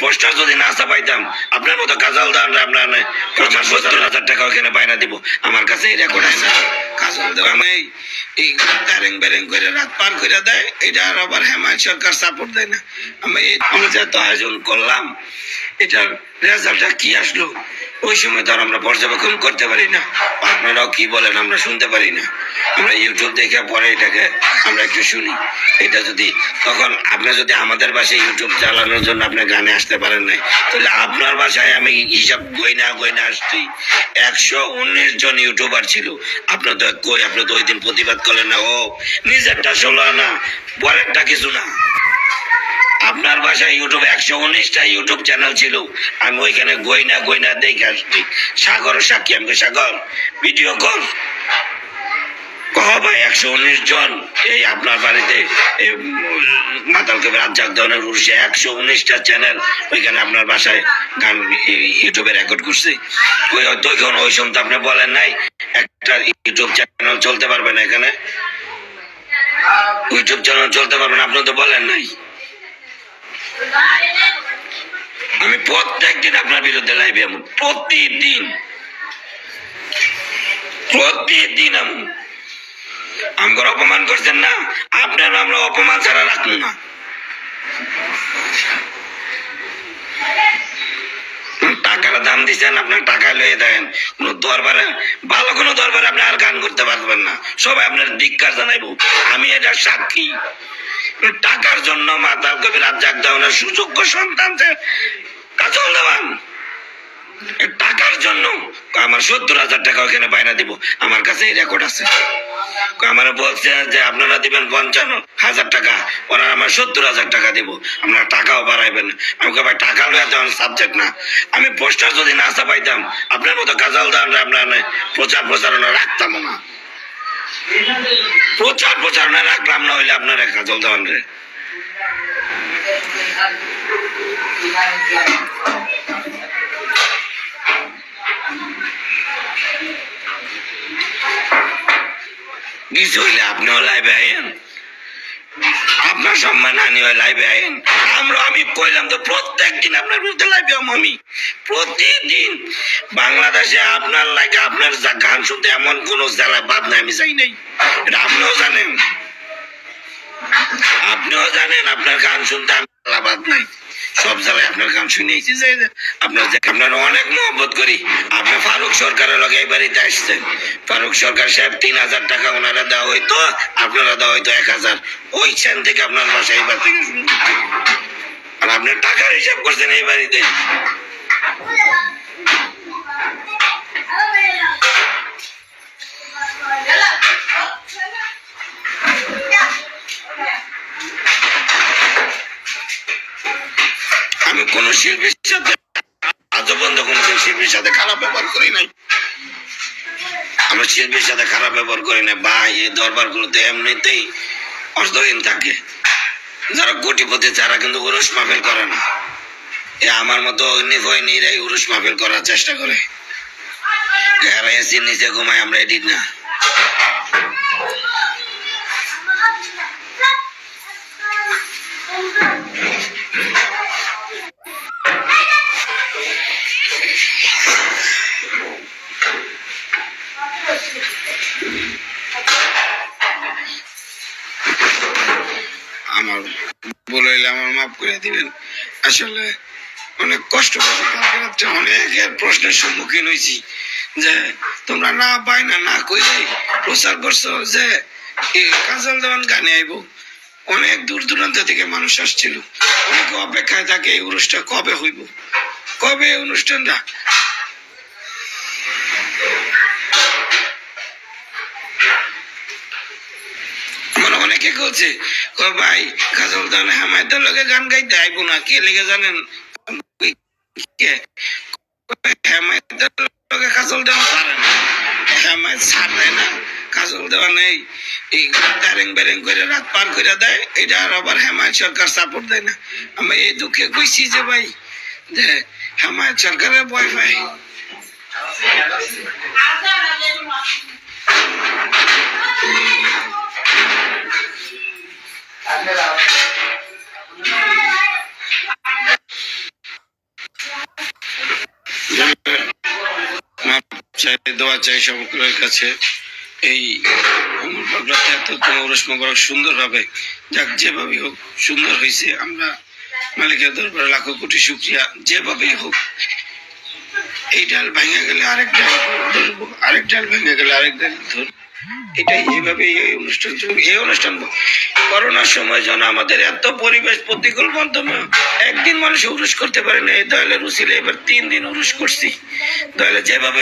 Poster যদি না পাইতাম আপনার মতো কাজল দান আপনার সত্তর হাজার টাকা ওখানে বাইনা দিব। আমার কাছে রেকর্ড আছে। কাজল দেওয়ান এই এই ব্যারেং ব্যারেং করে রাত পার করে দেয়। এটা আর আবার হেমায়ত সরকার সাপোর্ট দেয় না। আমি এই- আমি আয়োজন করলাম, এটার রেজাল্টটা কি আসলো? ওই সময় তো আমরা পর্যবেক্ষণ করতে পারি না। আপনারাও কি বলেন, আমরা শুনতে পারি না। আমরা ইউটিউব দেখে পরে এটাকে আমরা একটু শুনি। এটা যদি তখন আপনি যদি আমাদের বাসায় ইউটিউব চালানোর জন্য আপনি গানে আসতে পারেন নাই, তাহলে আপনার বাসায় আমি হিসাব গইনা গইনা আসছি। একশো উনিশ জন ইউটিউবার ছিল। আপনার তো কই, আপনি তো ওই দিন প্রতিবাদ করলেন না, ও নিজেরটা ষোলো না পরেরটা কিছু না। আপনার বাসায় ইউটিউব একশো উনিশটা ইউটিউব চ্যানেল ছিল। আমি ওইখানে গইনা গইনা দেখে আসছি। সাগর সাক্ষী, আমাকে সাগর ভিডিও কল কহ একশো উনিশ জন। এই আপনার বাড়িতে, এই মাতালকে রাজ্জাক ধরনের উড়ছে একশো উনিশটা চ্যানেল ওইখানে আপনার বাসায় গান ইউটিউবে রেকর্ড করছে। ওই তখন ওই সময় তো আপনি বলেন নাই, একটা ইউটিউব চ্যানেল চলতে পারবে না এখানে। ইউটিউব চ্যানেল চলতে পারবে না, আপনি তো বলেন নাই। আমি প্রত্যেকদিন আপনার বিরুদ্ধে লাইভে আমি প্রতিদিন। প্রতিদিন আমি আমার অপমান করছেন না? আপনার আমরা অপমান ছাড়া রাখুন না। টাকার দাম দিচ্ছেন, আপনার টাকা লয়ে দেন। কোন দরবারে, ভালো কোনো দরবারে আপনি আর গান করতে পারবেন না। সবাই আপনার ধিক্কার জানাইবো। আমি এটা সাক্ষী। টাকার জন্য মাতাল কবির রাজ্জাক দেওয়ানের সুযোগ্য সন্তান যে, কাজল দেওয়ান। টাকার জন্য আমার সত্তর হাজার টাকা ওখানে বাইনা দিব। আমার কাছে এই রেকর্ড আছে। আমার বলছে যে আপনারা দিবেন পঞ্চান্ন হাজার টাকা, ওরা আমার সত্তর হাজার টাকা দিব। আপনারা টাকাও বাড়াইবেন আমাকে ভাই, টাকা লইয়া দেওয়ার সাবজেক্ট না। আমি পোস্টার যদি না পাইতাম আপনার মতো কাজাল দান আপনার প্রচার প্রচারণা রাখতাম না। প্রচার প্রচারণা রাখলাম না হইলে আপনার কাজল দেওয়ান রে কিছু হইলে আপনিও লাইভে আইন আপনার সম্মান হানি হয় লাইভে আইন আমরা, আমি কইলাম তো প্রত্যেক দিন আপনার বিরুদ্ধে লাইভে আমি। প্রতিদিন বাংলাদেশে আপনার লাগে আপনার গান শুনতে এমন কোন জেলায় বাদ নাই, আমি চাই নাই। এটা আপনিও জানেন। আপনিও জানেন আপনার গান শুনতে আমি জেলা বাদ নাই। সব জায়গায় আপনার গান শুনেছি যে আপনার আপনার অনেক মহব্বত করি। আপনি ফারুক সরকারের লগে এই বাড়িতে আসছেন। ফারুক সরকার সাহেব তিন হাজার টাকা ওনারা দেওয়া হইতো, আপনারা দেওয়া হইতো এক হাজার। ওইখান থেকে আপনার বাসায় এইবার থেকে শুনতে আর আপনি টাকার হিসাব করছেন এই বাড়িতে। কোন শিল্পীর সাথে আজও পর্যন্ত কোন শিল্পীর সাথে খারাপ ব্যবহার করি নাই। আমরা শিল্পীর সাথে খারাপ ব্যবহার করি না বা এই দরবার গুলোতে এমনিতেই অর্থহীন থাকে। যারা কোটিপতি, তারা কিন্তু উরুস মাহফিল করে না। এ আমার মতো নিভয় নিরাই উরুস মাহফিল করার চেষ্টা করে। এরা এসির নিচে ঘুমায়, আমরা এডিট না। আমার বলে আমার মাফ করে দিবেন। আসলে অনেক কষ্ট করে রাত্রে প্রশ্নের সম্মুখীন হয়েছি যে, তোমরা না না প্রচার করছ যে কাজল দেওয়ান গানে আইব? অনেক দূর দূরান্ত থেকে মানুষ আসছিল। অনেকে অপেক্ষায় থাকে, এই অনুষ্ঠান কবে হইব? কবে অনুষ্ঠানটা অনেকে বলছে ও ভাই কাজল দান হামায়তের লগে গান গাইতে আইবো না, কে লেগে জানেন? হেমায়তের কাজল দেওয়া পারে না। ছাড় না কাজল দেওয়া নেই। এই ব্যারেং ব্যারেং করে রাত পার করে দেয় এটা আর আবার হেমায়ত সরকার সাপোর্ট দেয় না। আমি এই দুঃখে কইছি যে ভাই, যে হেমায়ত সরকারের ভয় পাই দোয়া চাই সকলের কাছে। এই বাবলাতে এত তোমার মোবারক যাক যেভাবে হোক সুন্দর হয়েছে, আমরা মালিকের দরবারে লাখো কোটি শুক্রিয়া, যেভাবেই হোক। এই ডাল ভেঙে গেলে আরেক ডাল ধরবো, আরেক ডাল ভেঙে গেলে আরেক ডাল ধরবো। এটাই এইভাবে এই অনুষ্ঠান চলবে। এই অনুষ্ঠান করোনার সময় যেন আমাদের এত পরিবেশ প্রতিকূল মাধ্যমে একদিন মানুষ উরুষ করতে পারে না। এই দয়ালের উচিলে এবার তিন দিন উরুষ করছি। দয়ালে যেভাবে